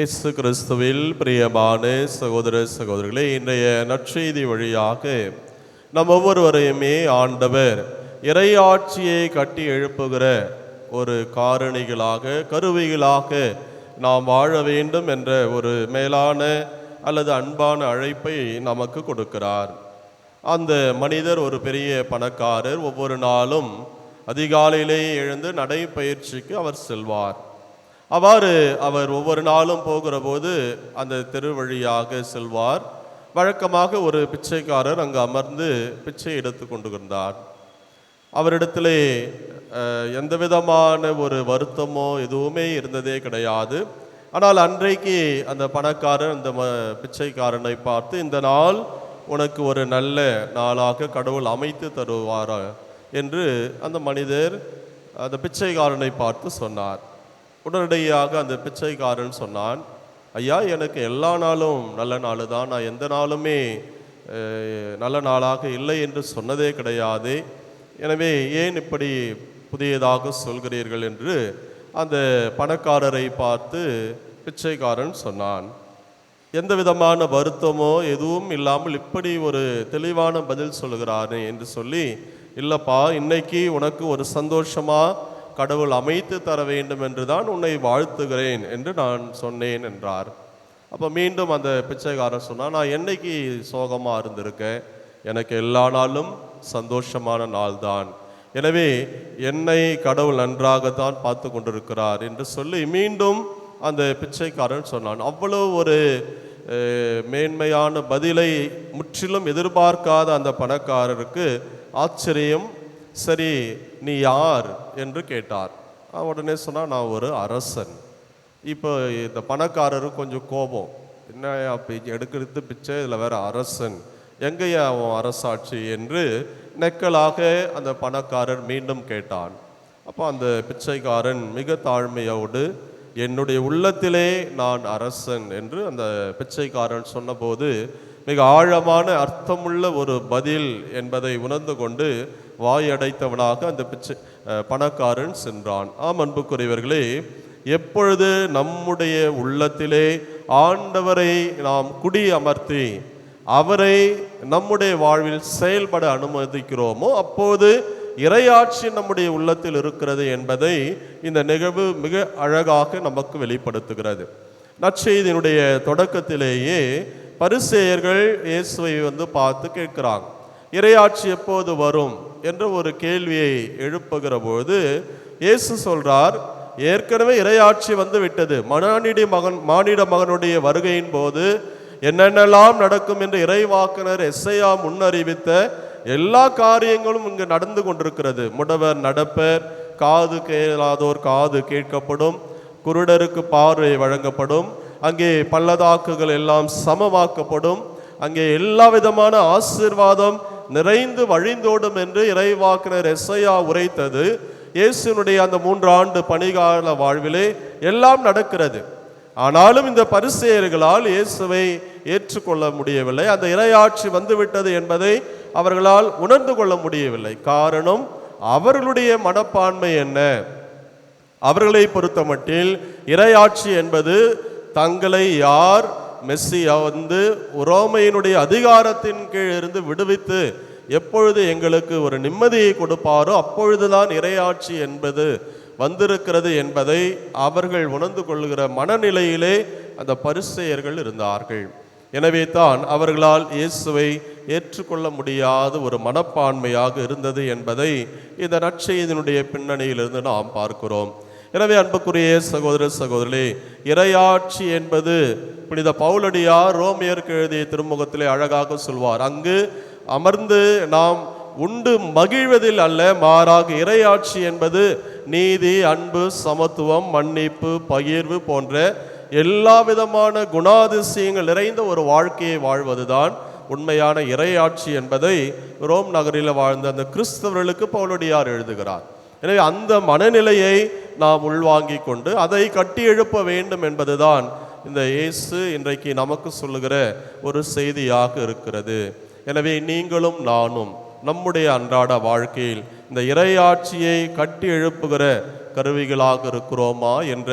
இயேசு கிறிஸ்துவில் பிரியமான சகோதர சகோதரிகளே இன்றைய நற்செய்தி வழியாக நம் ஒவ்வொருவரையுமே ஆண்டவர் இறையாட்சியை கட்டி எழுப்புகிற ஒரு காரணிகளாக கருவிகளாக நாம் வாழ வேண்டும் என்ற ஒரு மேலான அல்லது அன்பான அழைப்பை நமக்கு கொடுக்கிறார். அந்த மனிதர் ஒரு பெரிய பணக்காரர். ஒவ்வொரு நாளும் அதிகாலையிலேயே எழுந்து நடைப்பயிற்சிக்கு அவர் செல்வார். அவ்வாறு அவர் ஒவ்வொரு நாளும் போகிற போது அந்த தெரு வழியாக செல்வார். வழக்கமாக ஒரு பிச்சைக்காரர் அங்கு அமர்ந்து பிச்சை எடுத்து கொண்டிருந்தார். அவரிடத்திலே எந்த விதமான ஒரு வருத்தமோ எதுவுமே இருந்ததே கிடையாது. ஆனால் அன்றைக்கு அந்த பணக்காரர் அந்த ம பிச்சைக்காரனை பார்த்து இந்த நாள் உனக்கு ஒரு நல்ல நாளாக கடவுள் அமைத்து தருவாரா? என்று அந்த மனிதர் அந்த பிச்சைக்காரனை பார்த்து சொன்னார். உடனடியாக அந்த பிச்சைக்காரன் சொன்னான் ஐயா எனக்கு எல்லா நாளும் நல்ல நாள் தான். நான் எந்த நாளுமே நல்ல நாளாக இல்லை என்று சொன்னதே கிடையாது. எனவே ஏன் இப்படி புதியதாக சொல்கிறீர்கள்? என்று அந்த பணக்காரரை பார்த்து பிச்சைக்காரன் சொன்னான் எந்த விதமான வருத்தமோ எதுவும் இல்லாமல் இப்படி ஒரு தெளிவான பதில் சொல்கிறாரு என்று சொல்லி இல்லைப்பா இன்னைக்கு உனக்கு ஒரு சந்தோஷமாக கடவுள் அமைத்து தர வேண்டும் என்று தான் உன்னை வாழ்த்துகிறேன் என்று நான் சொன்னேன் என்றார். அப்போ மீண்டும் அந்த பிச்சைக்காரன் சொன்னான் நான் என்னைக்கு சோகமாக இருந்திருக்கேன் எனக்கு எல்லா நாளும் சந்தோஷமான நாள்தான். எனவே என்னை கடவுள் நன்றாகத்தான் பார்த்து கொண்டிருக்கிறார் என்று சொல்லி மீண்டும் அந்த பிச்சைக்காரன் சொன்னான். அவ்வளோ ஒரு மேன்மையான பதிலை முற்றிலும் எதிர்பார்க்காத அந்த பணக்காரருக்கு ஆச்சரியம் சரி நீ யார் என்று கேட்டார். அவன் உடனே சொன்னால் நான் ஒரு அரசன். இப்போ இந்த பணக்காரரும் கொஞ்சம் கோபம். என்ன அப்படி எடுக்கிறது பிச்சை இதில் வேற அரசன். எங்கேயா அவன் அரசாட்சி? என்று நெக்கலாக அந்த பணக்காரர் மீண்டும் கேட்டான். அப்போ அந்த பிச்சைக்காரன் மிக தாழ்மையோடு என்னுடைய உள்ளத்திலே நான் அரசன் என்று அந்த பிச்சைக்காரன் சொன்னபோது மிக ஆழமான அர்த்தமுள்ள ஒரு பதில் என்பதை உணர்ந்து கொண்டு வாயடைத்தவனாக அந்த பிச்சை பணக்காரன் சென்றான். ஆம் அன்புக்குரியவர்களே எப்பொழுது நம்முடைய உள்ளத்திலே ஆண்டவரை நாம் குடி அமர்த்தி அவரை நம்முடைய வாழ்வில் செயல்பட அனுமதிக்கிறோமோ அப்போது இறையாட்சி நம்முடைய உள்ளத்தில் இருக்கிறது என்பதை இந்த நிகழ்வு மிக அழகாக நமக்கு வெளிப்படுத்துகிறது. நற்செய்தியினுடைய தொடக்கத்திலேயே பரிசேயர்கள் இயேசுவை வந்து பார்த்து கேட்கிறாங்க. இறையாட்சி எப்போது வரும்? என்ற ஒரு கேள்வியை எழுப்புகிற பொழுது இயேசு சொல்றார் ஏற்கனவே இறையாட்சி வந்து விட்டது மனானிடி மகன் மானிட மகனுடைய வருகையின் போது என்னென்னலாம் நடக்கும் என்று இறைவாக்கினர் எஸ்ஐயா முன்னறிவித்த எல்லா காரியங்களும் இங்கு நடந்து கொண்டிருக்கிறது. முடவர் நடப்பர் காது கேளாதோர் காது கேட்கப்படும் குருடருக்கு பார்வை வழங்கப்படும் அங்கே பள்ளதாக்குகள் எல்லாம் சமமாக்கப்படும் அங்கே எல்லா விதமான ஆசீர்வாதம் நிறைந்து வழிந்தோடும் என்று இறைவாக்கினர் எஸ்ஐயா உரைத்தது. இயேசுனுடைய அந்த மூன்று ஆண்டு பணிகால வாழ்விலே எல்லாம் நடக்கிறது. ஆனாலும் இந்த பரிசேயர்களால் இயேசுவை ஏற்றுக்கொள்ள முடியவில்லை. அந்த இறையாட்சி வந்துவிட்டது என்பதை அவர்களால் உணர்ந்து கொள்ள முடியவில்லை. காரணம் அவர்களுடைய மனப்பான்மை என்ன? அவர்களை பொறுத்தமட்டில் இறையாட்சி என்பது தங்களை யார் மெஸ்ஸியா வந்து ரோமையினுடைய அதிகாரத்தின் கீழ் இருந்து விடுவித்து எப்பொழுது எங்களுக்கு ஒரு நிம்மதியை கொடுப்பாரோ அப்பொழுதுதான் இறையாட்சி என்பது வந்திருக்கிறது என்பதை அவர்கள் உணர்ந்து கொள்கிற மனநிலையிலே அந்த பரிசெயர்கள் இருந்தார்கள். எனவே தான் அவர்களால் இயேசுவை ஏற்றுக்கொள்ள முடியாத ஒரு மனப்பான்மையாக இருந்தது என்பதை இந்த நற்செய்தியினுடைய பின்னணியிலிருந்து நாம் பார்க்கிறோம். எனவே அன்புக்குரிய சகோதர சகோதரி இறையாட்சி என்பது புனித பவுலடியார் ரோமியருக்கு எழுதிய திருமுகத்திலே அழகாக சொல்வார். அங்கு அமர்ந்து நாம் உண்டு மகிழ்வதில் அல்ல மாறாக இறையாட்சி என்பது நீதி அன்பு சமத்துவம் மன்னிப்பு பகிர்வு போன்ற எல்லா விதமான குணாதிசயங்கள் நிறைந்த ஒரு வாழ்க்கையை வாழ்வதுதான் உண்மையான இறையாட்சி என்பதை ரோம் நகரில் வாழ்ந்த அந்த கிறிஸ்தவர்களுக்கு பவுலடியார் எழுதுகிறார். எனவே அந்த மனநிலையை நாம் உள்வாங்கி கொண்டு அதை கட்டி எழுப்ப வேண்டும் என்பதுதான் இந்த இயேசு இன்றைக்கு நமக்கு சொல்லுகிற ஒரு செய்தியாக இருக்கிறது. எனவே நீங்களும் நானும் நம்முடைய அன்றாட வாழ்க்கையில் இந்த இறையாட்சியை கட்டி எழுப்புகிற கருவிகளாக இருக்கிறோமா என்ற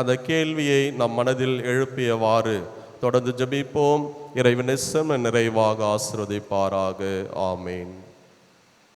அந்த கேள்வியை நம் மனதில் எழுப்பியவாறு தொடர்ந்து ஜெபிப்போம். இறைவனெசம் நிறைவாக ஆசிர்வதிப்பாராக. ஆமேன்.